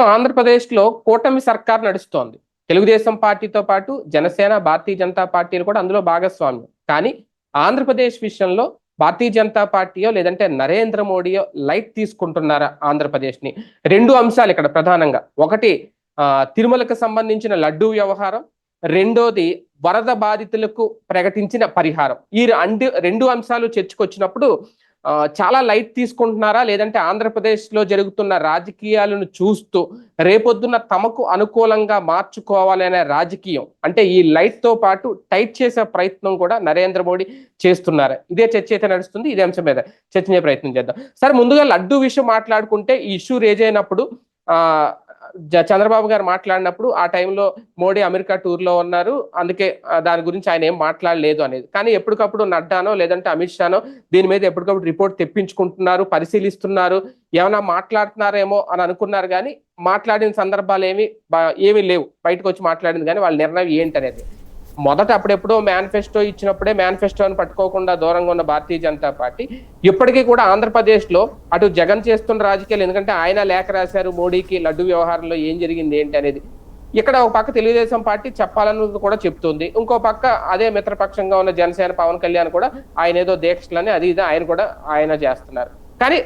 ఆంధ్రప్రదేశ్లో కూటమి సర్కార్ నడుస్తోంది. తెలుగుదేశం పార్టీతో పాటు జనసేన భారతీయ జనతా పార్టీలు కూడా అందులో భాగస్వామ్యం. కానీ ఆంధ్రప్రదేశ్ విషయంలో భారతీయ జనతా పార్టీయో లేదంటే నరేంద్ర మోడీయో లైట్ తీసుకుంటున్నారా ఆంధ్రప్రదేశ్ని? రెండు అంశాలు ఇక్కడ ప్రధానంగా. ఒకటి ఆ, తిరుమలకు సంబంధించిన లడ్డూ వ్యవహారం. రెండోది వరద బాధితులకు ప్రకటించిన పరిహారం. ఈ రెండు రెండు అంశాలు చర్చకొచ్చినప్పుడు చాలా లైట్ తీసుకుంటున్నారా? లేదంటే ఆంధ్రప్రదేశ్లో జరుగుతున్న రాజకీయాలను చూస్తూ రేపొద్దున తమకు అనుకూలంగా మార్చుకోవాలనే రాజకీయం అంటే ఈ లైట్తో పాటు టైట్ చేసే ప్రయత్నం కూడా నరేంద్ర మోడీ చేస్తున్నారు. ఇదే చర్చ అయితే నడుస్తుంది. ఇదే అంశం మీద చర్చించే ప్రయత్నం చేద్దాం. సార్ ముందుగా లడ్డూ విషయం మాట్లాడుకుంటే ఈ ఇష్యూ రేజ్ అయినప్పుడు చంద్రబాబు గారు మాట్లాడినప్పుడు ఆ టైంలో మోడీ అమెరికా టూర్లో ఉన్నారు. అందుకే దాని గురించి ఆయన ఏం మాట్లాడలేదు అనేది. కానీ ఎప్పటికప్పుడు నడ్డానో లేదంటే అమిత్ షానో దీని మీద ఎప్పటికప్పుడు రిపోర్ట్ తెప్పించుకుంటున్నారు పరిశీలిస్తున్నారు. ఏమైనా మాట్లాడుతున్నారేమో అని అనుకున్నారు కానీ మాట్లాడిన సందర్భాలు ఏమి ఏమీ లేవు. బయటకు వచ్చి మాట్లాడింది కానీ వాళ్ళ నిర్ణయం ఏంటనేది. మొదట అప్పుడెప్పుడో మేనిఫెస్టో ఇచ్చినప్పుడే మేనిఫెస్టోని పట్టుకోకుండా దూరంగా ఉన్న భారతీయ జనతా పార్టీ ఇప్పటికీ కూడా ఆంధ్రప్రదేశ్లో అటు జగన్ చేస్తున్న రాజకీయాలు ఎందుకంటే ఆయన లేఖ రాశారు మోడీకి లడ్డు వ్యవహారంలో ఏం జరిగింది ఏంటి అనేది. ఇక్కడ ఒక పక్క తెలుగుదేశం పార్టీ చెప్పాలని కూడా చెప్తుంది. ఇంకో పక్క అదే మిత్రపక్షంగా ఉన్న జనసేన పవన్ కళ్యాణ్ కూడా ఆయన ఏదో దీక్షలని అది ఇది ఆయన కూడా ఆయన చేస్తున్నారు. కానీ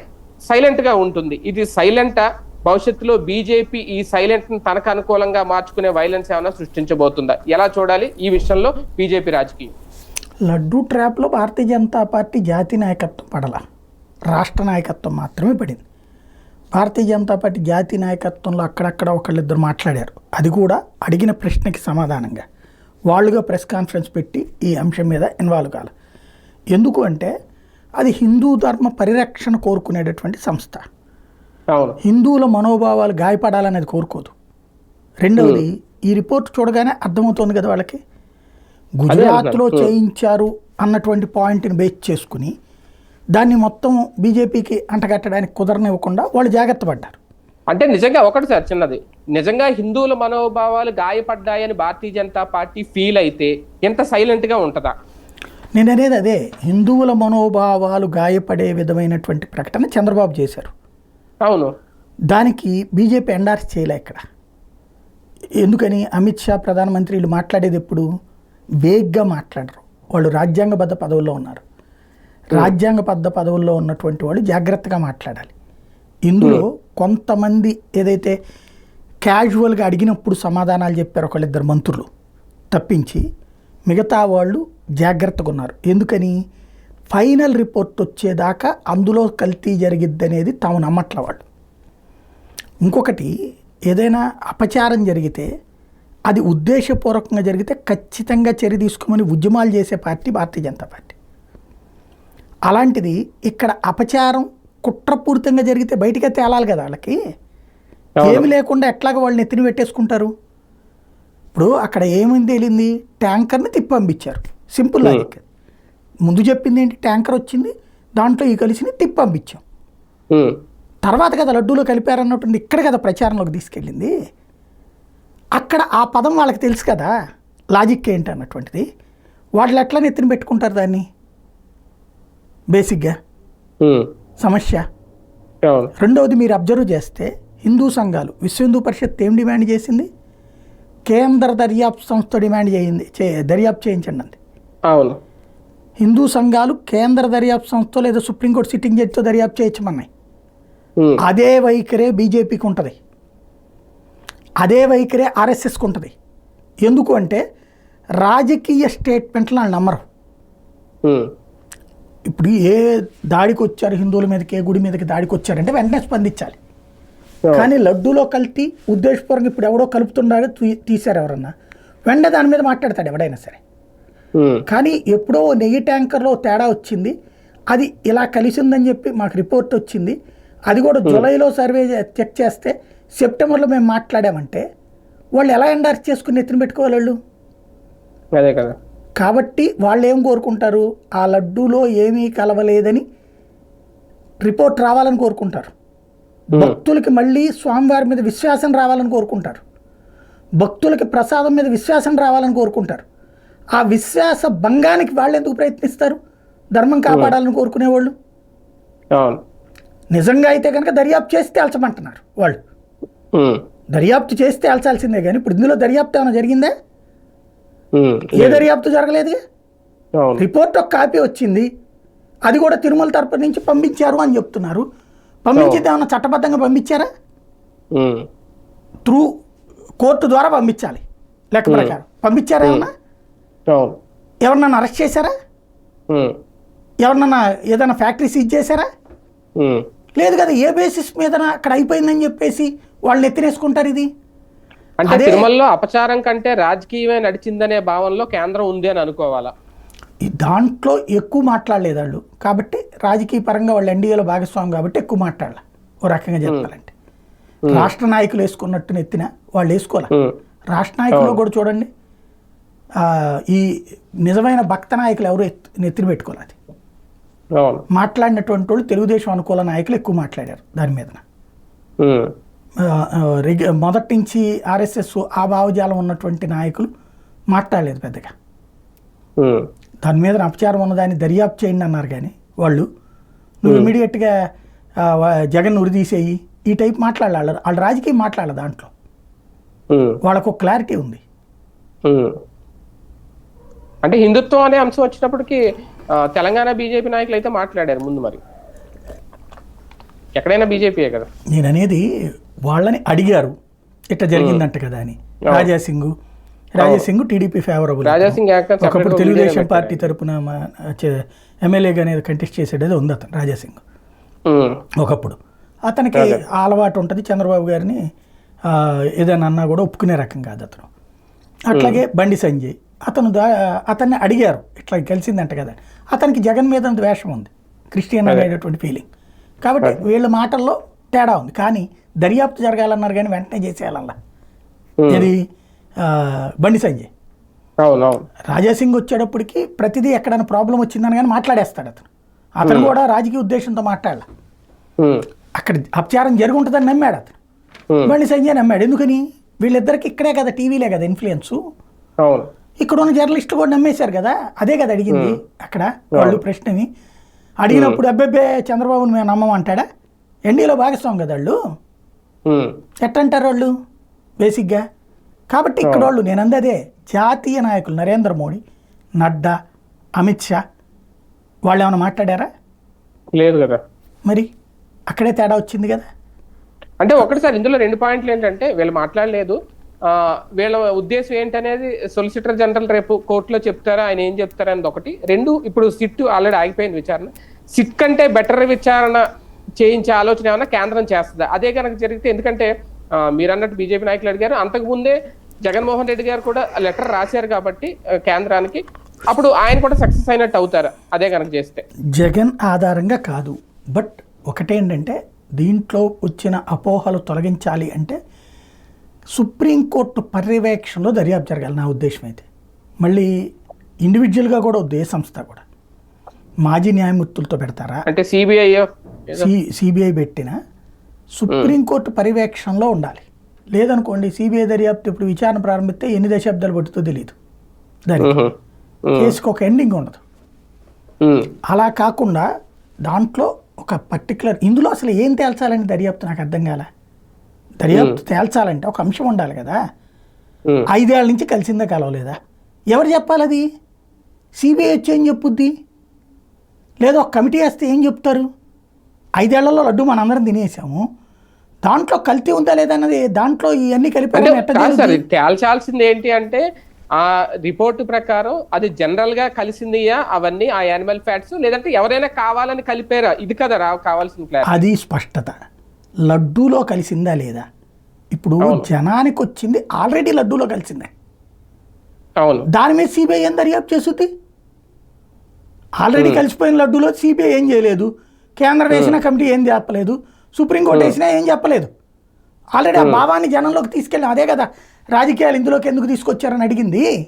సైలెంట్గా ఉంటుంది. ఇది సైలెంటా భవిష్యత్తులో బీజేపీ ఈ సైలెంట్ తనకు అనుకూలంగా మార్చుకునే వైలెన్స్ ఏమైనా సృష్టించబోతుందా? ఎలా చూడాలి ఈ విషయంలో బీజేపీ రాజకీయం? లడ్డూ ట్రాప్లో భారతీయ జనతా పార్టీ జాతీయ నాయకత్వం పడల. రాష్ట్ర నాయకత్వం మాత్రమే పడింది. భారతీయ జనతా పార్టీ జాతీయ నాయకత్వంలో అక్కడక్కడ ఒకళ్ళిద్దరు మాట్లాడారు. అది కూడా అడిగిన ప్రశ్నకి సమాధానంగా. వాళ్ళుగా ప్రెస్ కాన్ఫరెన్స్ పెట్టి ఈ అంశం మీద ఇన్వాల్వ్ కాల. ఎందుకు అంటే అది హిందూ ధర్మ పరిరక్షణ కోరుకునేటటువంటి సంస్థ. హిందువుల మనోభావాలు గాయపడాలనేది కోరుకోదు. రెండవది ఈ రిపోర్ట్ చూడగానే అర్థమవుతోంది కదా వాళ్ళకి. గుజరాత్లో. చేయించారు అన్నటువంటి పాయింట్ని బేస్ చేసుకుని దాన్ని మొత్తం బీజేపీకి అంటగట్టడానికి కుదరనివ్వకుండా వాళ్ళు జాగ్రత్త పడ్డారు. అంటే నిజంగా ఒకటి సార్ చిన్నది. నిజంగా హిందువుల మనోభావాలు గాయపడ్డాయని భారతీయ జనతా పార్టీ ఫీల్ అయితే ఎంత సైలెంట్గా ఉంటదా? నేను అనేది అదే హిందువుల మనోభావాలు గాయపడే విధమైనటువంటి ప్రకటన చంద్రబాబు చేశారు. అవును. దానికి బీజేపీ ఎండార్స్ చేయలే ఇక్కడ. ఎందుకని? అమిత్ షా ప్రధానమంత్రి వీళ్ళు మాట్లాడేది ఎప్పుడు? వేగ్గా మాట్లాడరు. వాళ్ళు రాజ్యాంగబద్ధ పదవుల్లో ఉన్నారు. రాజ్యాంగబద్ధ పదవుల్లో ఉన్నటువంటి వాళ్ళు జాగ్రత్తగా మాట్లాడాలి. ఇందులో కొంతమంది ఏదైతే క్యాజువల్గా అడిగినప్పుడు సమాధానాలు చెప్పారు ఒకళ్ళిద్దరు మంత్రులు తప్పించి మిగతా వాళ్ళు జాగ్రత్తగా ఉన్నారు. ఎందుకని? ఫైనల్ రిపోర్ట్ వచ్చేదాకా అందులో కల్తీ జరిగిద్దనేది తాము నమ్మట్ల వాళ్ళు. ఇంకొకటి ఏదైనా అపచారం జరిగితే అది ఉద్దేశపూర్వకంగా జరిగితే ఖచ్చితంగా చర్య తీసుకోమని ఉద్యమాలు చేసే పార్టీ భారతీయ జనతా పార్టీ. అలాంటిది ఇక్కడ అపచారం కుట్రపూరితంగా జరిగితే బయటికి తేలాలి కదా వాళ్ళకి? ఏమి లేకుండా ఎట్లాగ వాళ్ళు నెత్తిన పెట్టేసుకుంటారు? ఇప్పుడు అక్కడ ఏమైంది తేలింది? ట్యాంకర్ని తిప్పి పంపించారు. Simple logic. ముందు చెప్పింది ఏంటి? ట్యాంకర్ వచ్చింది దాంట్లో ఈ కలిసిని తిప్పి పంపించాం. తర్వాత కదా లడ్డూలో కలిపారన్నట్టుంది ఇక్కడ కదా ప్రచారంలోకి తీసుకెళ్ళింది. అక్కడ ఆ పదం వాళ్ళకి తెలుసు కదా లాజిక్ ఏంటి అన్నటువంటిది వాళ్ళు ఎట్లా నెత్తిన పెట్టుకుంటారు దాన్ని? బేసిక్గా. సమస్య. రెండవది మీరు అబ్జర్వ్ చేస్తే హిందూ సంఘాలు విశ్వ హిందూ పరిషత్ ఏం డిమాండ్ చేసింది? కేంద్ర దర్యాప్తు సంస్థ డిమాండ్ చేయింది దర్యాప్తు చేయించండి అంది అవును. హిందూ సంఘాలు కేంద్ర దర్యాప్తు సంస్థ లేదా సుప్రీంకోర్టు సిట్టింగ్ జడ్జితో దర్యాప్తు చేయొచ్చమన్నాయి అదే వైఖరే బీజేపీకి ఉంటుంది. అదే వైఖరే ఆర్ఎస్ఎస్కి ఉంటుంది. ఎందుకు అంటే రాజకీయ స్టేట్మెంట్లు వాళ్ళు నమ్మరు. ఇప్పుడు ఏ దాడికి వచ్చారు హిందువుల మీదకి ఏ గుడి మీదకి దాడికి వచ్చారంటే వెంటనే స్పందించాలి. కానీ లడ్డూలో కల్తీ ఉద్దేశపూర్వకంగా ఇప్పుడు ఎవడో కలుపుతున్నాడో తీ- తీశారు ఎవరన్నా. వెంటనే దాని మీద మాట్లాడతాడు ఎవడైనా సరే. కానీ ఎప్పుడో నెయ్యి ట్యాంకర్లో తేడా వచ్చింది. అది ఇలా కలిసిందని చెప్పి మాకు రిపోర్ట్ వచ్చింది. అది కూడా జూలైలో సర్వే చెక్ చేస్తే సెప్టెంబర్లో మేము మాట్లాడామంటే వాళ్ళు ఎలా ఎండార్స్ చేసుకుని ఎత్తున పెట్టుకోవాలి వాళ్ళు? అదే కదా. కాబట్టి వాళ్ళు ఏం కోరుకుంటారు? ఆ లడ్డూలో ఏమీ కలవలేదని రిపోర్ట్ రావాలని కోరుకుంటారు. భక్తులకి మళ్ళీ స్వామివారి మీద విశ్వాసం రావాలని కోరుకుంటారు. భక్తులకి ప్రసాదం మీద విశ్వాసం రావాలని కోరుకుంటారు. ఆ విశ్వాస భంగానికి వాళ్ళు ఎందుకు ప్రయత్నిస్తారు? ధర్మం కాపాడాలని కోరుకునేవాళ్ళు? నిజంగా అయితే కనుక దర్యాప్తు చేసి తేల్చమంటున్నారు వాళ్ళు. దర్యాప్తు చేస్తే తేల్చాల్సిందే కానీ ఇప్పుడు ఇందులో దర్యాప్తు ఏమైనా జరిగిందా? ఏ దర్యాప్తు జరగలేదు? రిపోర్ట్ ఒక కాపీ వచ్చింది. అది కూడా తిరుమల తరపు నుంచి పంపించారు అని చెప్తున్నారు. పంపించింది ఏమన్నా చట్టబద్ధంగా పంపించారా? త్రూ కోర్టు ద్వారా పంపించాలి లెక్క ప్రకారం. పంపించారా ఏమన్నా? ఎవరినన్నా అరెస్ట్ చేశారా? ఎవరినన్నా ఏదైనా ఫ్యాక్టరీ సీజ్ చేశారా. లేదు కదా ఏ బేసిస్ మీద అక్కడ అయిపోయిందని చెప్పేసి వాళ్ళు ఎత్తినేసుకుంటారు ఇది? అంటే తిరుమలలో అపచారం కంటే రాజకీయమే నడిచిందనే భావనలో కేంద్రం ఉంది అని అనుకోవాలా? దాంట్లో ఎక్కువ మాట్లాడలేదు వాళ్ళు. కాబట్టి రాజకీయ పరంగా వాళ్ళు ఎన్డీఏలో భాగస్వామి కాబట్టి ఎక్కువ మాట్లాడాల. ఓ రకంగా చెప్పాలంటే. రాష్ట్ర నాయకులు వేసుకున్నట్టు నెత్తిన వాళ్ళు వేసుకోవాలి? రాష్ట్ర నాయకులు కూడా చూడండి. ఈ నిజమైన భక్త నాయకులు ఎవరు నెత్తిన పెట్టుకోవాలి అది. మాట్లాడినటువంటి వాళ్ళు తెలుగుదేశం అనుకూల నాయకులు ఎక్కువ మాట్లాడారు దాని మీద మొదటి నుంచి ఆర్ఎస్ఎస్ ఆ భావజాలం ఉన్నటువంటి నాయకులు మాట్లాడలేదు పెద్దగా. దాని మీద అపచారం ఉన్నదాన్ని దర్యాప్తు చేయండి అన్నారు కానీ వాళ్ళు. నువ్వు ఇమీడియట్గా జగన్ ఉరిదీసేయి ఈ టైప్ మాట్లాడాలి. వాళ్ళు రాజకీయం మాట్లాడాలి దాంట్లో. వాళ్ళకు క్లారిటీ ఉంది. అంటే హిందుత్వం అనే అంశం వచ్చినప్పటికి తెలంగాణ బీజేపీ నాయకులు అయితే మాట్లాడారు ముందు మరి. ఎక్కడైనా బీజేపీయే కదా? నేను అనేది వాళ్ళని అడిగారు. ఇట్లా జరిగిందంట కదా అని. రాజాసింగ్ రాజాసింగ్ టీడీపీ ఫేవరబుల్ రాజాసింగ్ ఒకప్పుడు తెలుగుదేశం పార్టీ తరపున ఎమ్మెల్యేగా అనేది కంటెస్ట్ చేసేది ఉంది అతను రాజాసింగ్ ఒకప్పుడు. అతనికి అలవాటు ఉంటుంది చంద్రబాబు గారిని ఏదైనా అన్నా కూడా ఒప్పుకునే రకం కాదు అతను. అట్లాగే బండి సంజయ్. అతను దా అతన్ని అడిగారు. ఇట్లా కలిసిందంట కదా. అతనికి జగన్ మీద అంత వేషం ఉంది. క్రిస్టియన్ అనేటటువంటి ఫీలింగ్ కాబట్టి వీళ్ళ మాటల్లో తేడా ఉంది. కానీ దర్యాప్తు జరగాలన్నారు కానీ వెంటనే చేసేయాలల్లా. ఇది బండి సంజయ్. రాజాసింగ్ వచ్చేటప్పటికి ప్రతిదీ ఎక్కడైనా ప్రాబ్లం వచ్చిందని కానీ మాట్లాడేస్తాడు అతను. అతను కూడా రాజకీయ ఉద్దేశంతో మాట్లాడాల. అక్కడ అపచారం జరిగి ఉంటుందని నమ్మాడు అతను. బండి సంజయ్ నమ్మాడు. ఎందుకని? వీళ్ళిద్దరికి ఇక్కడే కదా టీవీలే కదా ఇన్ఫ్లుయెన్స్ ఇక్కడ ఉన్న జర్నలిస్టులు కూడా నమ్మేశారు కదా? అదే కదా అడిగింది అక్కడ వాళ్ళు ప్రశ్నని. అడిగినప్పుడు అబ్బెబ్బే చంద్రబాబుని మేము నమ్మమంటాడా? ఎన్డీలో భాగస్వామి కదా వాళ్ళు. ఎట్టంటారు వాళ్ళు? బేసిక్గా. కాబట్టి ఇక్కడ వాళ్ళు నేను అందదే జాతీయ నాయకులు నరేంద్ర మోడీ నడ్డా అమిత్ షా వాళ్ళు ఏమైనా మాట్లాడారా? లేదు కదా. మరి అక్కడే తేడా వచ్చింది కదా? అంటే ఒకటి సార్ ఇందులో రెండు పాయింట్లు ఏంటంటే వీళ్ళు మాట్లాడలేదు. వీళ్ళ ఉద్దేశం ఏంటనేది సొలిసిటర్ జనరల్ రేపు కోర్టులో చెప్తారా? ఆయన ఏం చెప్తారా అనేది ఒకటి. రెండు ఇప్పుడు సిట్ ఆల్రెడీ ఆగిపోయింది విచారణ. సిట్ కంటే బెటర్ విచారణ చేయించే ఆలోచన ఏమైనా కేంద్రం చేస్తుందా? అదే కనుక జరిగితే ఎందుకంటే మీరు అన్నట్టు బీజేపీ నాయకులు అడిగారు. అంతకు ముందే జగన్మోహన్ రెడ్డి గారు కూడా లెటర్ రాశారు కాబట్టి కేంద్రానికి. అప్పుడు ఆయన కూడా సక్సెస్ అయినట్టు అవుతారు. అదే కనుక చేస్తే. జగన్ ఆధారంగా కాదు. బట్ ఒకటేంటంటే దీంట్లో వచ్చిన అపోహలు తొలగించాలి అంటే సుప్రీంకోర్టు పర్యవేక్షణలో దర్యాప్తు జరగాలి. నా ఉద్దేశం అయితే. మళ్ళీ ఇండివిజువల్గా కూడా వద్దు ఏ సంస్థ కూడా. మాజీ న్యాయమూర్తులతో పెడతారా? అంటే సిబిఐ సి సిబిఐ పెట్టిన సుప్రీంకోర్టు పర్యవేక్షణలో ఉండాలి. లేదనుకోండి సిబిఐ దర్యాప్తు ఇప్పుడు విచారణ ప్రారంభిస్తే ఎన్ని దశాబ్దాలు పడుతుందో తెలియదు దానికి కేసుకు ఒక ఎండింగ్ ఉండదు. అలా కాకుండా దాంట్లో ఒక పర్టికులర్ ఇందులో అసలు ఏం తేల్చాలని దర్యాప్తు నాకు అర్థం కాలే? దర్యాప్తు తేల్చాలంటే ఒక అంశం ఉండాలి కదా. ఐదేళ్ళ నుంచి కలిసిందా కలవలేదా? ఎవరు చెప్పాలి అది సిబిఐ వచ్చి ఏం చెప్పుద్ది? లేదా ఒక కమిటీ వేస్తే ఏం చెప్తారు? ఐదేళ్ళలో లడ్డు మనందరం తినేసాము. దాంట్లో కల్తీ ఉందా లేదా అన్నది దాంట్లో ఇవన్నీ కలిపి తేల్చాల్సింది ఏంటి అంటే ఆ రిపోర్ట్ ప్రకారం అది జనరల్గా కలిసిందియా? అవన్నీ ఆ యానిమల్ ఫ్యాట్స్ లేదంటే ఎవరైనా కావాలని కలిపారా? ఇది కదా రా కావాల్సిన అది స్పష్టత. లడ్డూలో కలిసిందా లేదా? ఇప్పుడు జనానికి వచ్చింది ఆల్రెడీ లడ్డూలో కలిసిందే. అవును. దాని మీద సిబిఐ ఏం దర్యాప్తు చేస్తుంది? ఆల్రెడీ కలిసిపోయిన లడ్డూలో సిబిఐ ఏం చేయలేదు. కేంద్రం వేసిన కమిటీ ఏం చెప్పలేదు. సుప్రీంకోర్టు వేసినా ఏం చెప్పలేదు. ఆల్రెడీ ఆ భావాన్ని జనంలోకి తీసుకెళ్ళాం అదే కదా రాజకీయాలు ఇందులోకి ఎందుకు తీసుకొచ్చారని అడిగింది?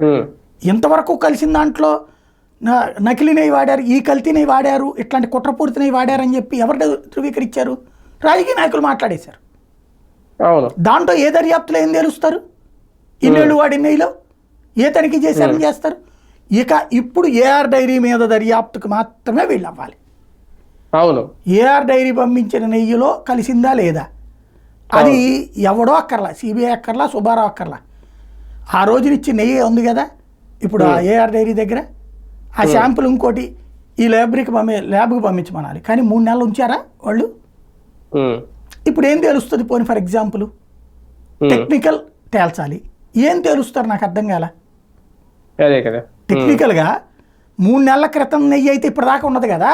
ఉమ్, ఇంతవరకు కలిసిన దాంట్లో న- నకిలీ నెయ్యి వాడారు ఈ కల్తీ నెయ్యి వాడారు ఇట్లాంటి కుట్రపూరిత నెయ్యి వాడారని చెప్పి ఎవరు ధృవీకరించారు? రాజకీయ నాయకులు మాట్లాడేశారు. దాంట్లో ఏ దర్యాప్తులో ఏం తెలుస్తారు? ఇన్నేళ్ళు వాడి నెయ్యిలో ఏ తనిఖీ చేశారని చేస్తారు? ఇక ఇప్పుడు ఏఆర్ డైరీ మీద దర్యాప్తుకు మాత్రమే వీళ్ళు అవ్వాలి అవును. ఏఆర్ డైరీ పంపించిన నెయ్యిలో కలిసిందా లేదా? అది ఎవడో అక్కర్లా సిబిఐ అక్కర్లా సుబ్బారావు అక్కర్లా. ఆ రోజునిచ్చి నెయ్యి ఉంది కదా? ఇప్పుడు ఆ ఏఆర్ డైరీ దగ్గర? ఆ శాంపుల్ ఇంకోటి ఈ ల్యాబ్కి పంపి ల్యాబ్కి పంపించమనాలి. కానీ మూడు నెలలు ఉంచారా వాళ్ళు? ఇప్పుడు ఏం తెలుస్తుంది? పోనీ ఫర్ ఎగ్జాంపుల్ టెక్నికల్ తేల్చాలి. ఏం తేలుస్తారు నాకు అర్థం కాల? టెక్నికల్గా మూడు నెలల క్రితం నెయ్యి అయితే ఇప్పటిదాకా ఉన్నది కదా?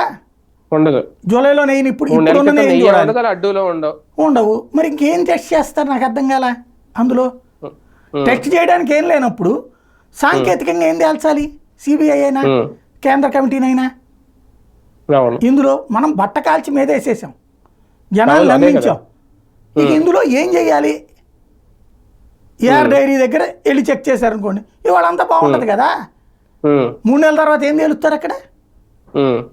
ఉండదు. జూలైలో నెయ్యి ఇప్పుడు ఉండదు అడ్డూలో ఉండవు. ఉండవు. మరి ఇంకేం టెస్ట్ చేస్తారు నాకు అర్థం కాల? అందులో టెస్ట్ చేయడానికి ఏం లేనప్పుడు సాంకేతికంగా ఏం తేల్చాలి? సిబిఐ అయినా కేంద్ర కమిటీనైనా? ఇందులో మనం బట్ట కాల్చి మీద వేసేసాం. జనాలు నమ్మించాం. ఇక ఇందులో ఏం చేయాలి? ఏఆర్ డైరీ దగ్గర వెళ్ళి చెక్ చేశారనుకోండి ఇవాళ అంతా బాగుంటుంది కదా. మూడు నెలల తర్వాత ఏం తేలుస్తారు అక్కడ?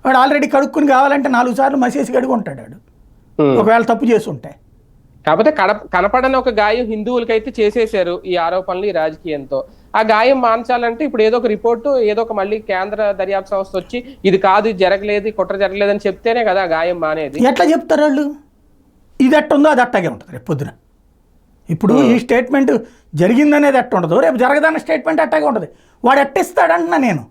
వాడు ఆల్రెడీ కడుక్కుని కావాలంటే నాలుగు సార్లు మసేసి కడుగుంటాడు వాడు. ఒకవేళ తప్పు చేసి ఉంటే కాకపోతే కడ కనపడని ఒక గాయం హిందువులకైతే చేసేశారు ఈ ఆరోపణలు ఈ రాజకీయంతో. ఆ గాయం మాన్చాలంటే ఇప్పుడు ఏదో ఒక రిపోర్టు ఏదో ఒక మళ్ళీ కేంద్ర దర్యాప్తు సంస్థ వచ్చి ఇది కాదు ఇది జరగలేదు కుట్ర జరగలేదు అని చెప్తేనే కదా ఆ గాయం మానేది. ఎట్లా చెప్తారు వాళ్ళు? ఇది ఎట్ట ఉందో అది అట్టాగే ఉంటుంది రేపు పొద్దున. ఇప్పుడు ఈ స్టేట్మెంట్ జరిగిందనేది ఎట్ట ఉండదు రేపు జరగదన్న స్టేట్మెంట్ అట్టాగే ఉంటుంది. వాడు ఎట్టిస్తాడంటున్నా నేను.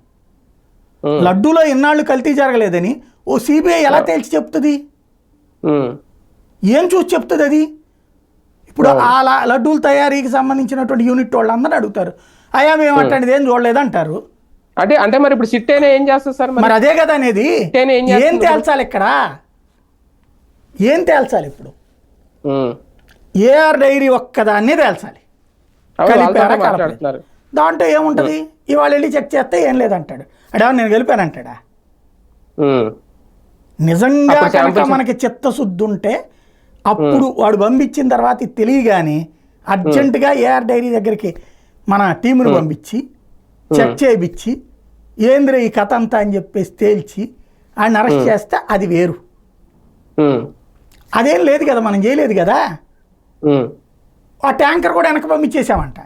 లడ్డూలో ఇన్నాళ్ళు కల్తీ జరగలేదని ఓ సిబిఐ ఎలా తేల్చి చెప్తుంది? ఏం చూసి చెప్తుంది అది? ఇప్పుడు ఆ. లడ్డూల తయారీకి సంబంధించినటువంటి యూనిట్ వాళ్ళందరూ అడుగుతారు. అయ్యా మేము అట్లాంటిది ఏం చూడలేదు అంటారు అంటే అంటే మరి ఇప్పుడు సిట్ అయినా ఏం చేస్తుంది సార్ మరి? అదే కదా అనేది. ఏం? తేల్చాలి ఇక్కడ? ఏం తేల్చాలి ఇప్పుడు? ఏఆర్ డైరీ ఒక్కదాన్ని తేల్చాలి. కలిపారా, దాంట్లో ఏముంటది? ఇవాళ వెళ్ళి చెక్ చేస్తే ఏం లేదంటాడు. అడే నేను గెలిపానంటాడా నిజంగా కనుక మనకి చిత్తశుద్ధి ఉంటే అప్పుడు వాడు పంపించిన తర్వాత తెలియగానే అర్జెంటుగా ఏఆర్ డైరీ దగ్గరికి మన టీమును పంపించి చెక్ చేయించి ఏంద్ర ఈ కథ అంతా? అని చెప్పేసి తేల్చి ఆయన అరెస్ట్ చేస్తే అది వేరు. అదేం లేదు కదా మనం చేయలేదు కదా. ఆ ట్యాంకర్ కూడా వెనక పంపించేసామంట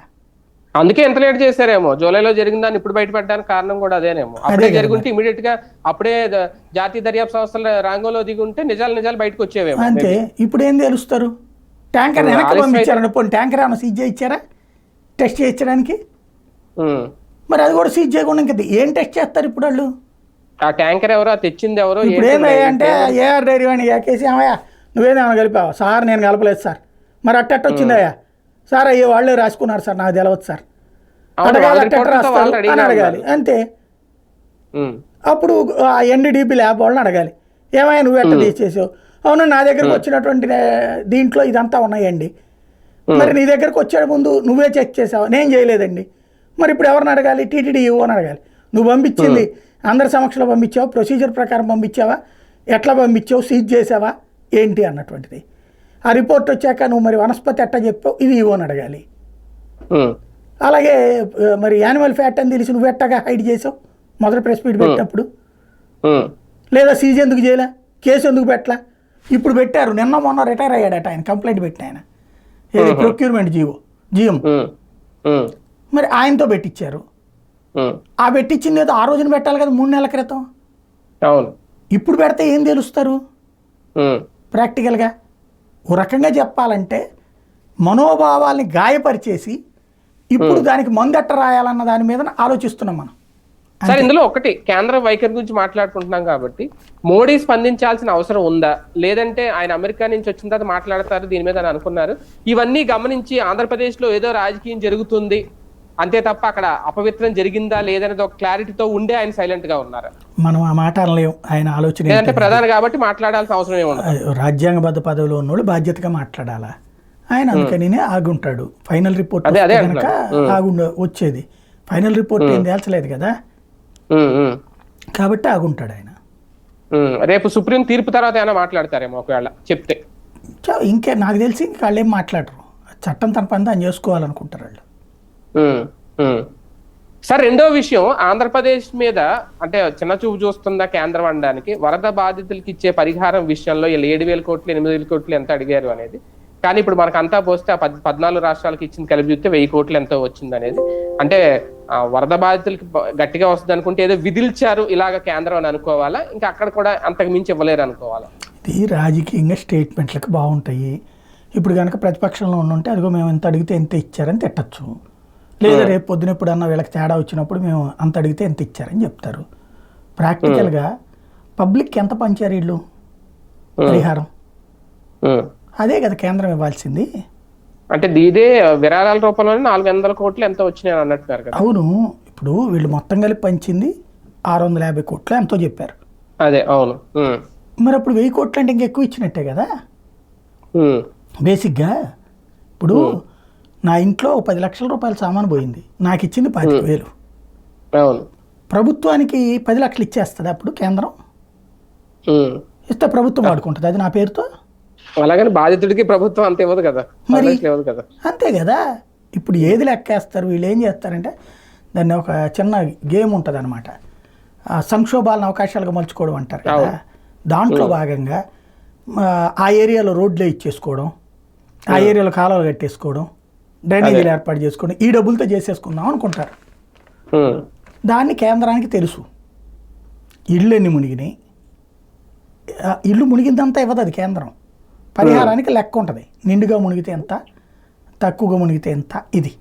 అందుకే ఎంత లేట్ చేశారేమో. జూలైలో జరిగిన దాన్ని ఇప్పుడు బయటపడడానికి కారణం కూడా అదేనేమో. అప్పుడే జరుగుంటే ఇమీడియట్గా అప్పుడే జాతీయ దర్యాప్తు సంస్థల రంగంలో దిగి ఉంటే నిజాలు నిజాలు బయటకు వచ్చేవేమో అంతే. ఇప్పుడు ఏం తెలుస్తారు? ట్యాంకర్ ఆలస్యం పంపించారని పోనీ ట్యాంకర్ ఏమైనా సీజ్ చేయించారా? టెస్ట్ చేయించడానికి. మరి అది కూడా సీజ్ చేయకుండా ఇంకా ఏం టెస్ట్ చేస్తారు ఇప్పుడు వాళ్ళు? ఆ ట్యాంకర్ ఎవరో తెచ్చింది ఎవరో ఇప్పుడు ఏంటి ఏందయ్యా మరి? అంటే ఏఆర్ డైరీ వాడిని ఎక్కేసి నువ్వేదేమైనా కలిపావా? సార్ నేను కలపలేదు సార్. మరి అట్టట్ట వచ్చిందయ్యా సార్ అయ్యే వాళ్ళే రాసుకున్నారు సార్ నాకు తెలవదు సార్. అడగాలి అట్టట్ట రాస్తారు అని అడగాలి. అంతే. అప్పుడు ఆ ఎన్డీడీపీ ల్యాబ్ వాళ్ళని అడగాలి. ఏమయ్యా నువ్వు ఎట్ట తీసేసావు? అవును నా దగ్గరకు వచ్చినటువంటి దీంట్లో ఇదంతా ఉన్నాయండి. మరి నీ దగ్గరకు వచ్చే ముందు నువ్వే చెక్ చేసావా? నేను చేయలేదండి. మరి ఇప్పుడు ఎవరిని అడగాలి? టీటీడీ ఇవ్వు అని అడగాలి. నువ్వు పంపించింది అందరి సమక్షంలో పంపించావా? ప్రొసీజర్ ప్రకారం పంపించావా? ఎట్లా పంపించావు? సీజ్ చేసావా? ఏంటి అన్నటువంటిది. ఆ రిపోర్ట్ వచ్చాక నువ్వు మరి వనస్పతి ఎట్ట చెప్పావు? ఇది ఇవ్వు అని అడగాలి. అలాగే మరి యానిమల్ ఫ్యాట్ అని తెలిసి నువ్వు ఎట్టగా హైడ్ చేసావు? మొదటి ప్రెస్ మీట్ పెట్టినప్పుడు. లేదా సీజ్ ఎందుకు చేయలే? కేసు ఎందుకు పెట్టలా? ఇప్పుడు పెట్టారు. నిన్న మొన్న రిటైర్ అయ్యాడట ఆయన కంప్లైంట్ పెట్టిన ఆయన. ఏది? Procurement GO. జిఎం. మరి ఆయనతో పెట్టించారు. ఆ పెట్టించింది ఏదో ఆ రోజున పెట్టాలి కదా మూడు నెలల క్రితం? ఇప్పుడు పెడితే ఏం తెలుస్తారు? ప్రాక్టికల్గా ఓ రకంగా చెప్పాలంటే మనోభావాల్ని గాయపరిచేసి ఇప్పుడు దానికి మందెట్ట రాయాలన్న దాని మీద ఆలోచిస్తున్నాం మనం. సార్ ఇందులో ఒకటి కేంద్ర వైఖరి గురించి మాట్లాడుకుంటున్నాం కాబట్టి మోడీ స్పందించాల్సిన అవసరం ఉందా? లేదంటే ఆయన అమెరికా నుంచి వచ్చిన తర్వాత మాట్లాడతారు దీని మీద అని అనుకున్నారు. ఇవన్నీ గమనించి ఆంధ్రప్రదేశ్లో ఏదో రాజకీయం జరుగుతుంది అంతే తప్ప అక్కడ అపవిత్రం జరిగిందా లేదనేది ఒక క్లారిటీతో ఉండే ఆయన సైలెంట్గా ఉన్నారు. మనం ఆ మాట అనలేం. ఆయన ఆలోచన ఏంటి? ప్రధాని కాబట్టి మాట్లాడాల్సిన అవసరం ఏముండదు రాజ్యాంగబద్ధ పదవిలో ఉన్నోళ్ళు బాధ్యతగా మాట్లాడాలా? ఆయన అందుకని ఆగుంటాడు. ఫైనల్ రిపోర్ట్ కనుక. ఆగుండ వచ్చేది. ఫైనల్ రిపోర్ట్ ఏం తేల్చలేదు కదా? కాబట్టి ఆగుంటాడు ఆయన. రేపు సుప్రీం తీర్పు తర్వాత ఏమైనా మాట్లాడతారేమో ఒకవేళ చెప్తే. ఇంకే నాకు తెలిసి ఇంక వాళ్ళు ఏం మాట్లాడరు. చట్టం తన పని తాను చేసుకోవాలనుకుంటారు వాళ్ళు. సార్ రెండో విషయం ఆంధ్రప్రదేశ్ మీద అంటే చిన్న చూపు చూస్తుందా కేంద్రం అనడానికి వరద బాధితులకి ఇచ్చే పరిహారం విషయంలో వీళ్ళు ఏడు వేల కోట్లు ఎనిమిది వేల కోట్లు ఎంత అడిగారు అనేది. కానీ ఇప్పుడు మనకు అంతా పోస్తే ఆ పద్ పద్నాలుగు రాష్ట్రాలకి ఇచ్చింది కలిపి చూస్తే వెయ్యి కోట్లు ఎంతో వచ్చింది అనేది. అంటే వరద బాధితులకి గట్టిగా వస్తుంది అనుకుంటే ఏదో విధిల్చారు ఇలాగ కేంద్రం అని అనుకోవాలా? ఇంకా అక్కడ కూడా అంతకు మించి ఇవ్వలేరు అనుకోవాలా? ఇది రాజకీయంగా స్టేట్మెంట్లకు బాగుంటాయి. ఇప్పుడు కనుక ప్రతిపక్షంలో ఉండుంటే అదిగో మేము ఎంత అడిగితే ఎంత ఇచ్చారని తిట్టచ్చు. లేదా రేపు పొద్దున ఎప్పుడన్నా వీళ్ళకి తేడా వచ్చినప్పుడు మేము అంత అడిగితే ఎంత ఇచ్చారని చెప్తారు. ప్రాక్టికల్గా పబ్లిక్ ఎంత పంచారు వీళ్ళు? పరిహారం. అదే కదా కేంద్రం ఇవ్వాల్సింది. అంటే ఇదే విరాళాల రూపంలోనే నాలుగు వందల కోట్లు ఎంత వచ్చినాయి అని అన్నట్టున్నారు కదా. అవును. ఇప్పుడు వీళ్ళు మొత్తం కలిపి పంచింది ఆరు వందల యాభై కోట్లు ఎంతో చెప్పారు. అదే అవును. మరి అప్పుడు వెయ్యి కోట్లు అంటే ఇంకెక్కువ ఇచ్చినట్టే కదా. బేసిక్గా ఇప్పుడు నా ఇంట్లో పది లక్షల రూపాయల సామాను పోయింది. నాకు ఇచ్చింది పాతిక వేలు. ప్రభుత్వానికి పది లక్షలు ఇచ్చేస్తుంది అప్పుడు కేంద్రం. ఇస్తే ప్రభుత్వం వాడుకుంటుంది. అది నా పేరుతో? అలాగని బాధితుడికి ప్రభుత్వం అంత ఇవ్వదు కదా. మరి- కదా. అంతే కదా. ఇప్పుడు ఏది లెక్కేస్తారు? వీళ్ళు ఏం చేస్తారంటే దాన్ని ఒక చిన్న గేమ్ ఉంటుంది అనమాట సంక్షోభాలను అవకాశాలుగా మలుచుకోవడం అంటారు కదా. దాంట్లో భాగంగా ఆ, ఆ ఏరియాలో రోడ్లే ఇచ్చేసుకోవడం ఆ ఏరియాలో కాలువలు కట్టేసుకోవడం డ్రైనేజీలు ఏర్పాటు చేసుకోవడం ఈ డబ్బులతో చేసేసుకుందాం అనుకుంటారు. దాన్ని కేంద్రానికి తెలుసు. ఇళ్ళు ఎన్ని మునిగినాయి? ఇల్లు మునిగిందంతా ఇవ్వదు అది కేంద్రం. పరిహారానికి లెక్క ఉంటుంది. నిండుగా మునిగితే ఎంత? తక్కువగా మునిగితే ఎంత? ఇది.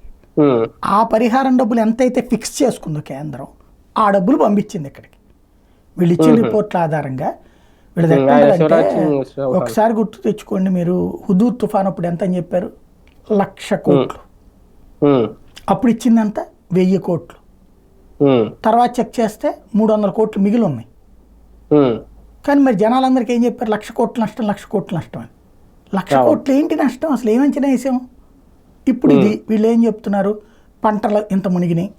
ఆ. పరిహారం డబ్బులు ఎంతైతే ఫిక్స్ చేసుకుందో కేంద్రం ఆ డబ్బులు పంపించింది ఇక్కడికి. వీళ్ళు ఇచ్చిన రిపోర్ట్ల ఆధారంగా శివరాజ్ సింగ్ ఒకసారి గుర్తు తెచ్చుకోండి మీరు. హుదూర్ తుఫాన్ అప్పుడు ఎంత అని చెప్పారు? లక్ష కోట్లు. అప్పుడు ఇచ్చింది ఎంత వెయ్యి కోట్లు. తర్వాత చెక్ చేస్తే మూడు వందల కోట్లు మిగిలి ఉన్నాయి. కానీ మరి జనాలందరికీ ఏం చెప్పారు? లక్ష కోట్ల నష్టం లక్ష కోట్ల నష్టం అని. లక్ష కోట్లు ఏంటి నష్టం? అసలు ఏం అంచనా వేసాం ఇప్పుడు ఇది వీళ్ళు ఏం చెప్తున్నారు? పంటలు ఇంత మునిగినాయి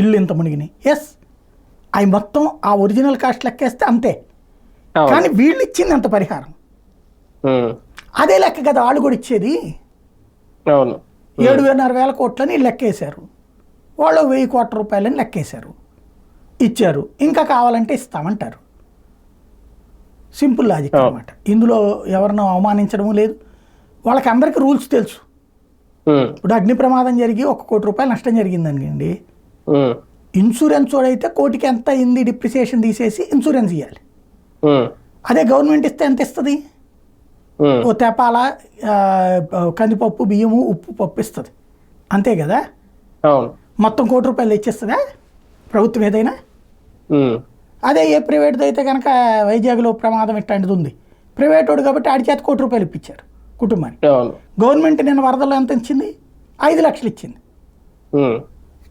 ఇల్లు ఇంత మునిగినాయి. ఎస్ అవి మొత్తం ఆ ఒరిజినల్ కాస్ట్ లెక్కేస్తే అంతే. కానీ వీళ్ళు ఇచ్చింది అంత పరిహారం. అదే లెక్క కదా వాళ్ళు కూడా ఇచ్చేది. అవును. ఏడు వేలన్నర వేల కోట్లని లెక్కేశారు. వాళ్ళు వెయ్యి కోట్ల రూపాయలని లెక్కేశారు. ఇచ్చారు. ఇంకా కావాలంటే ఇస్తామంటారు. సింపుల్ లాజిక్ అనమాట ఇందులో ఎవరినో అవమానించడం లేదు. వాళ్ళకి అందరికీ రూల్స్ తెలుసు. ఇప్పుడు అగ్ని ప్రమాదం జరిగి ఒక కోటి రూపాయలు నష్టం జరిగిందండి. ఇన్సూరెన్స్ వాడైతే కోటికి ఎంత అయింది డిప్రిసియేషన్ తీసేసి ఇన్సూరెన్స్ ఇవ్వాలి. అదే గవర్నమెంట్ ఇస్తే ఎంత ఇస్తుంది. ఓ తెపాల కందిపప్పు బియ్యము ఉప్పు పప్పు ఇస్తుంది. అంతే కదా? మొత్తం కోటి రూపాయలు ఇచ్చేస్తుందా? ప్రభుత్వం ఏదైనా. అదే ఏ ప్రైవేట్ది అయితే కనుక వైజాగ్లో ప్రమాదం ఇట్లాంటిది ఉంది. ప్రైవేట్ వాడు కాబట్టి ఆడి చేత కోటి రూపాయలు ఇప్పించారు కుటుంబానికి. గవర్నమెంట్ నిన్న వరదలో ఎంత ఇచ్చింది? ఐదు లక్షలు ఇచ్చింది.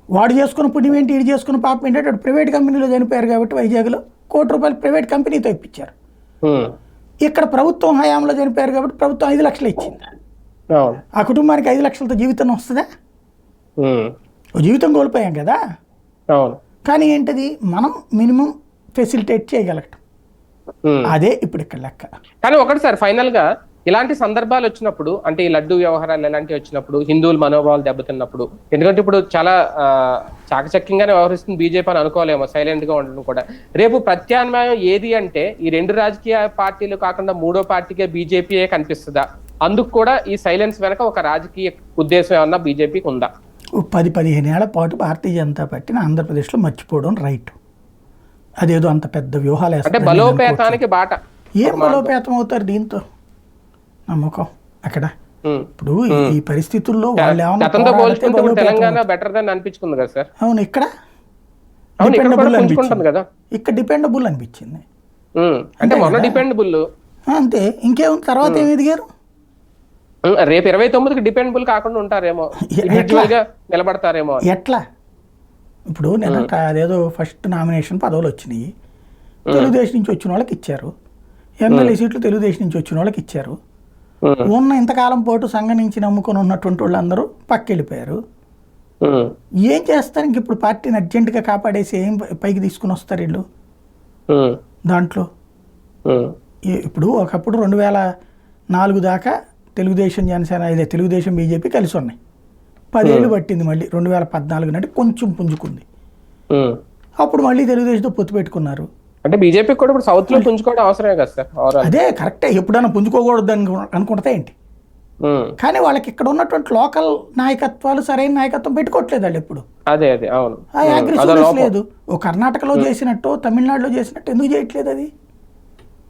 వాడు చేసుకున్న పుణ్యం ఏంటి? ఈడు చేసుకున్న పాపం ఏంటంటే ప్రైవేట్ కంపెనీలో చనిపోయారు కాబట్టి వైజాగ్లో కోటి రూపాయలు ప్రైవేట్ కంపెనీతో ఇప్పించారు. ఇక్కడ ప్రభుత్వం హయాంలో చనిపోయారు కాబట్టి ప్రభుత్వం ఐదు లక్షలు ఇచ్చింది. ఆ కుటుంబానికి ఐదు లక్షలతో జీవితం వస్తుందా? జీవితం కోల్పోయాం కదా? కానీ ఏంటది? మనం మినిమం ఫెసిలిటేట్ చేయగలగటం. అదే ఇప్పుడు ఇక్కడ లెక్క. కానీ ఒకటి సార్ ఫైనల్గా ఇలాంటి సందర్భాలు వచ్చినప్పుడు అంటే ఈ లడ్డు వ్యవహారాలు ఇలాంటివి వచ్చినప్పుడు హిందువుల మనోభావాలు దెబ్బతిన్నప్పుడు ఎందుకంటే ఇప్పుడు చాలా చాకచక్యంగానే వ్యవహరిస్తుంది బీజేపీ అని అనుకోలేమో సైలెంట్గా ఉండడం కూడా. రేపు ప్రత్యామ్నాయం ఏది అంటే ఈ రెండు రాజకీయ పార్టీలు కాకుండా మూడో పార్టీకే బీజేపీయే కనిపిస్తుందా? అందుకు కూడా ఈ సైలెన్స్ వెనక ఒక రాజకీయ ఉద్దేశం ఏమన్నా బీజేపీకి ఉందా? పది పదిహేను ఏళ్ళ పాటు భారతీయ జనతా పార్టీని ఆంధ్రప్రదేశ్లో మర్చిపోవడం రైట్. అదేదో అంత పెద్ద వ్యూహాలు అంటే బలోపేతానికి బాట. ఏం బలోపేతం అవుతారు దీంతో? నమ్మకం. అక్కడ. ఇప్పుడు ఈ- పరిస్థితుల్లో వాళ్ళు ఏమన్నా తెలంగాణ బెటర్ అనిపించుకుంది కదా సార్? అవును ఇక్కడ అవును ఇక్కడ కూడా డిపెండబుల్ అనిపించింది. కదా? ఇక్కడ డిపెండబుల్ అనిపించింది. అంటే మొన్న డిపెండబుల్ అంతే. ఇంకేముంది? తర్వాత ఏమి ఎదిగారు? రేపు ఇరవై తొమ్మిదికి డిపెండబుల్ కాకుండా ఉంటారేమో. గా నిలబడతారేమో. ఎట్లా? ఇప్పుడు నేను అదేదో ఫస్ట్ నామినేషన్ పదవులు వచ్చినాయి. తెలుగుదేశం నుంచి వచ్చిన వాళ్ళకి ఇచ్చారు. ఎమ్మెల్యే సీట్లు తెలుగుదేశం నుంచి వచ్చిన వాళ్ళకి ఇచ్చారు. ఉన్న ఇంతకాలం పాటు సంఘం నుంచి నమ్ముకొని ఉన్నటువంటి వాళ్ళందరూ పక్కెళ్ళిపోయారు. ఏం చేస్తారు? ఇంక ఇప్పుడు పార్టీని అర్జెంటుగా కాపాడేసి ఏం పైకి తీసుకుని వస్తారు వీళ్ళు. దాంట్లో? ఇప్పుడు ఒకప్పుడు రెండు వేల నాలుగు దాకా తెలుగుదేశం జనసేన ఇదే తెలుగుదేశం బీజేపీ కలిసి ఉన్నాయి. పదేళ్ళు పట్టింది మళ్ళీ. రెండు వేల పద్నాలుగు నాటి కొంచెం పుంజుకుంది. అప్పుడు మళ్ళీ తెలుగుదేశంతో పొత్తు పెట్టుకున్నారు. అంటే బీజేపీ కూడా ఇప్పుడు సౌత్లో పుంజుకోవడం అవసరమే కదా సార్ అదే కరెక్టే ఎప్పుడైనా పుంజుకోకూడదు అను అనుకుంటే ఏంటి. కానీ వాళ్ళకి ఇక్కడ ఉన్నటువంటి లోకల్ నాయకత్వాలు సరైన నాయకత్వం పెట్టుకోవట్లేదు వాళ్ళు ఎప్పుడు. అదే అదే అవును. లేదు. ఓ కర్ణాటకలో చేసినట్టు తమిళనాడులో చేసినట్టు ఎందుకు చేయట్లేదు అది?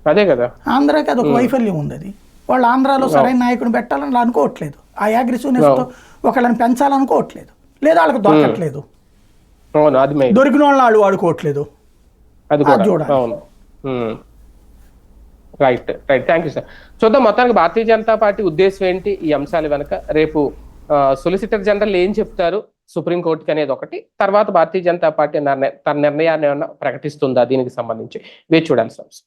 అదే కదా. ఆంధ్రాకి అది ఒక వైఫల్యం ఉంది అది. వాళ్ళు ఆంధ్రాలో సరైన నాయకుని పెట్టాలని అనుకోవట్లేదు. ఆ అగ్రెసివ్నెస్తో ఒకళ్ళని పెంచాలనుకోవట్లేదు. లేదా వాళ్ళకి దొరకట్లేదు. దొరికిన వాళ్ళు వాడుకోవట్లేదు. అది కూడా. అవును. Right right. Thank you sir. చూద్దాం మొత్తానికి భారతీయ జనతా పార్టీ ఉద్దేశం ఏంటి ఈ అంశాలు వెనక. రేపు సొలిసిటర్ జనరల్ ఏం చెప్తారు? సుప్రీంకోర్టుకి అనేది ఒకటి. తర్వాత భారతీయ జనతా పార్టీ తన నిర్ణయాన్ని ఏమన్నా ప్రకటిస్తుందా దీనికి సంబంధించి? వేచి చూడాల్సిన సార్.